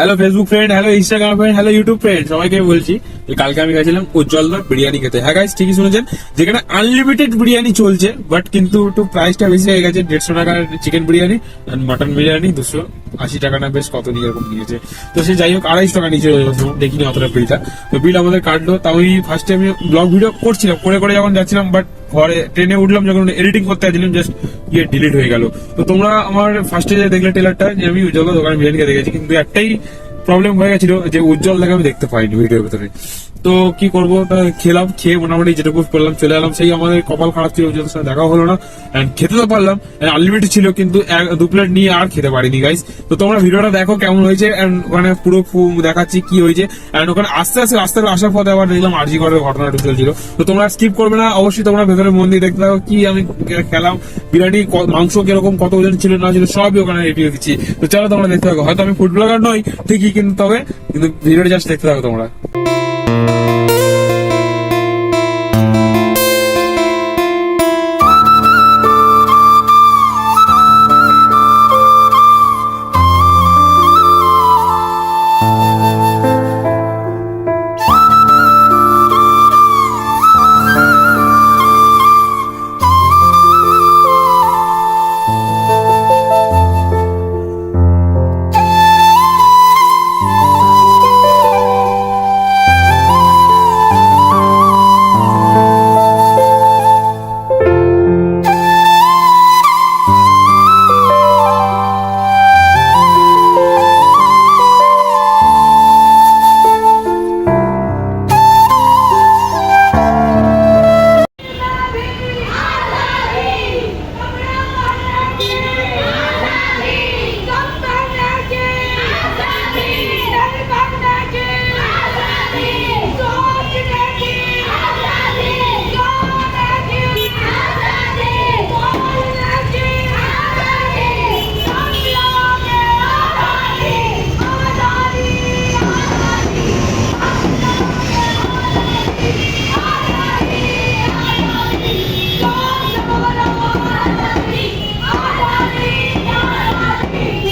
Hello Facebook friend hello Instagram friend hello YouTube friend সবাইকে বলছি কালকে আমি গেছিলাম উজ্জ্বলদার বিরিয়ানি খেতে। হ্যাঁ গাইস ঠিকই শুনেছেন? যেখানে আনলিমিটেড বিরিয়ানি চলছে বাট কিন্তু একটু প্রাইসটা বেশি হয়ে গেছে, দেড়শো টাকার চিকেন বিরিয়ানি মাটন বিরিয়ানি, দুশো আশি টাকা না বেশ কত নিয়ে এরকম নিয়েছে। তো সে যাই হোক, আড়াইশো টাকা নিচে দেখিনি অতটা বিলটা। তো বিল আমাদের কাটলো, তাও ফার্স্টে আমি ব্লগ ভিডিও করছিলাম, করে করে যখন যাচ্ছিলাম বাট ঘরে ট্রেনে উঠলাম, যখন এডিটিং করতে আসছিলাম জাস্ট ইয়ে ডিলিট হয়ে গেল। তো তোমরা আমার ফার্স্টে দেখলে টেলারটা যে আমি উজ্জ্বল দোকান বিরিয়ানি দেখেছি, কিন্তু একটাই প্রবলেম হয়ে গেছিল যে উজ্জ্বল দেখে আমি দেখতে পাইনি ভিডিওর ভেতরে। তো কি করব? খেলাম, খেয়ে মোটামুটি যেটুকু করলাম, চলে এলাম। সেই আমাদের কপাল খারাপ ছিল দেখা হলো না। খেতে তো পারলাম আনলিমিটেড ছিল, কিন্তু দু প্লেট নিয়ে আর খেতে পারিনি গাইস তো তোমরা ভিডিওটা দেখো কেমন হয়েছে ওখানে পুরো দেখাচ্ছি কি হয়েছে। এন্ড ওখানে আস্তে আস্তে আস্তে আসার পথে আবার দেখলাম আরজি করার ঘটনাটা চলছিল তো তোমরা স্কিপ করবে না, অবশ্যই তোমরা ভেতরে মন দিয়ে দেখতে থাকো কি আমি খেলাম, বিরিয়ানি মাংস কীরকম কত ওজন ছিল, না ছিল, সবই ওখানে রিভিউ দিচ্ছি। তো চলো তোমরা দেখতে থাকো। হয়তো আমি ফুড ব্লগার নই, ঠিকই কিন্তু তবে কিন্তু ভিডিওটা জাস্ট দেখতে থাকো তোমরা